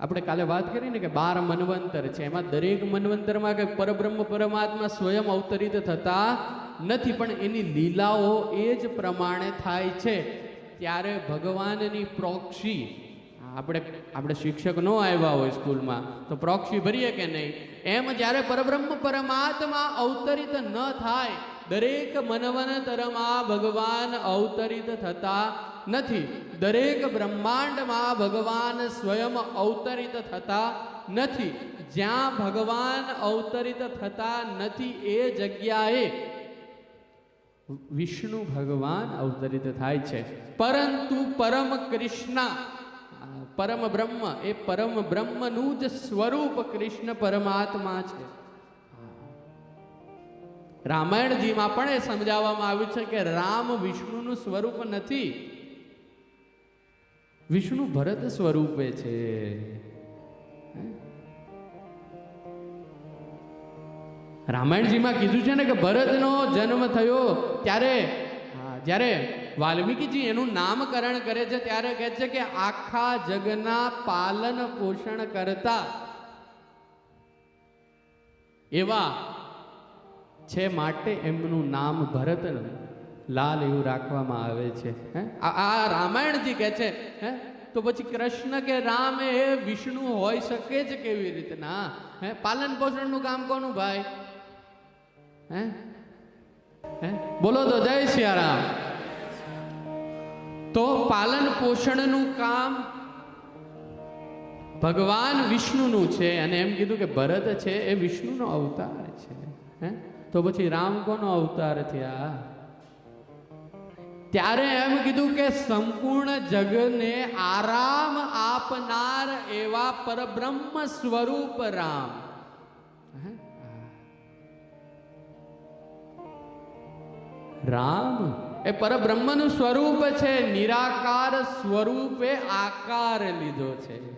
આપણે કાલે વાત કરી ને કે બાર મનવંતર છે. એમાં દરેક મનવંતરમાં કે પરબ્રહ્મ પરમાત્મા સ્વયં અવતરિત થતા નથી, પણ એની લીલાઓ એ જ પ્રમાણે થાય છે. ત્યારે ભગવાનની પ્રોક્ષી આપણે આપણે શિક્ષક ન આવ્યા હોય સ્કૂલમાં, તો પ્રોક્ષી ભરીએ કે નહીં? એમ જ્યારે પરબ્રહ્મ પરમાત્મા અવતરિત ન થાય, દરેક મનવંતરમાં ભગવાન અવતરિત થતા નથી. દરેક બ્રહ્માંડમાં ભગવાન સ્વયં અવતરિત થતા નથી. જ્યાં ભગવાન અવતરિત થતા નથી એ જગ્યાએ વિષ્ણુ ભગવાન અવતરિત થાય છે. પરંતુ પરમ કૃષ્ણ, પરમ બ્રહ્મ, એ પરમ બ્રહ્મનું જ સ્વરૂપ કૃષ્ણ પરમાત્મા છે. રામાયણજીમાં પણ એ સમજાવવામાં આવ્યું છે કે રામ વિષ્ણુનું સ્વરૂપ નથી. વિષ્ણુ ભરત સ્વરૂપે છે. રામાયણજીમાં કીધું છે ને કે ભરતનો જન્મ થયો ત્યારે જ્યારે વાલ્મીકીજી એનું નામકરણ કરે છે, ત્યારે કહે છે કે આખા જગના પાલન પોષણ કરતા એવા છે માટે એમનું નામ ભરત લાલ એવું રાખવામાં આવે છે, હે? આ રામાયણજી કહે છે, હે? તો પછી કૃષ્ણ કે રામ એ વિષ્ણુ હોઈ શકે છે કેવી રીતના, હે? પાલન પોષણનું કામ કોનું ભાઈ? હે? હે? બોલો તો જય સિયારામ. તો પાલન પોષણનું કામ ભગવાન વિષ્ણુનું છે, અને એમ કીધું કે ભરત છે એ વિષ્ણુનો અવતાર છે, હે? તો પછી રામ કોનો અવતાર થયા? ત્યારે એમ કીધું કે સંપૂર્ણ જગને આરામ આપનાર એવા પરબ્રહ્મ સ્વરૂપ રામ. રામ? એ પરબ્રહ્મનું સ્વરૂપ છે, નિરાકાર સ્વરૂપે આકાર લીધો છે?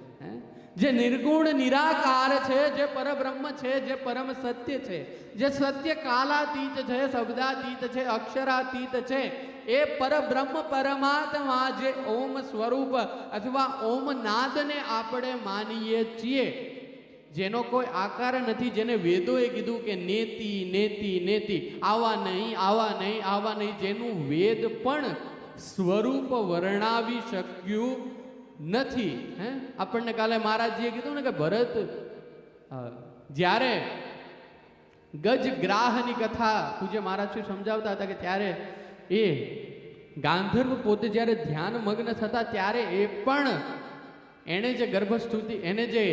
જે નિર્ગુણ, નિરાકાર છે, જે પરબ્રહ્મ છે, જે પરમ સત્ય છે, જે સત્ય કાલાતીત છે, શબ્દાતીત છે, અક્ષરાતીત છે એ પરબ્રહ્મ પરમાત્મા જે ઓમ સ્વરૂપ અથવા ઓમ નાદને આપણે માનીએ છીએ, જેનો કોઈ આકાર નથી, જેને વેદોએ કીધું કે નેતિ નેતિ નેતિ, આવા નહીં આવા નહીં આવા નહીં, જેનું વેદ પણ સ્વરૂપ વર્ણાવી શક્યું નથી. હે? આપણને કાલે મહારાજજીએ કીધું ને કે ભરત જ્યારે ગજગ્રાહની કથા પૂજ્ય મહારાજ સમજાવતા હતા કે ત્યારે એ ગાંધર્વ પોતે જ્યારે ધ્યાન મગ્ન થતા ત્યારે એ પણ એણે જે ગર્ભસ્તુતિ, એને જે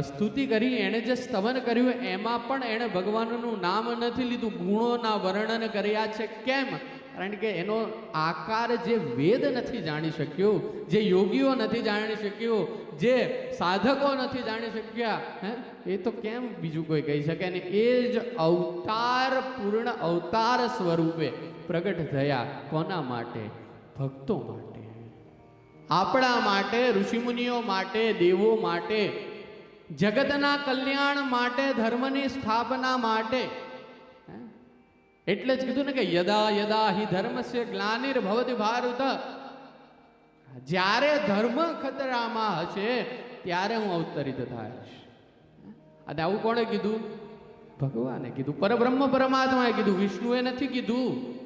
સ્તુતિ કરી, એણે જે સ્તવન કર્યું, એમાં પણ એણે ભગવાનનું નામ નથી લીધું. ગુણોના વર્ણન કર્યા છે. કેમ? કારણ કે એનો આકાર જે વેદ નથી જાણી શક્યો, જે યોગીઓ નથી જાણી શક્યો, જે સાધકો નથી જાણી શક્યા, હે? એ તો કેમ બીજું કોઈ કહી શકે? ને એ જ અવતાર, પૂર્ણ અવતાર સ્વરૂપે પ્રગટ થયા કોના માટે? ભક્તો માટે. આપણા માટે, ઋષિમુનિઓ માટે, દેવો માટે, જગતના કલ્યાણ માટે, ધર્મની સ્થાપના માટે? એટલે જ કીધું ને કે યદા યદા હિ ધર્મસ્ય ગ્લાનિર્ભવતિ ભારત. જ્યારે ધર્મ ખતરામાં હશે, ત્યારે હું અવતરિત થાઈશ. અને આવું કોણે કીધું? ભગવાને કીધું. પરબ્રહ્મ પરમાત્માએ કીધું. વિષ્ણુએ નથી કીધું.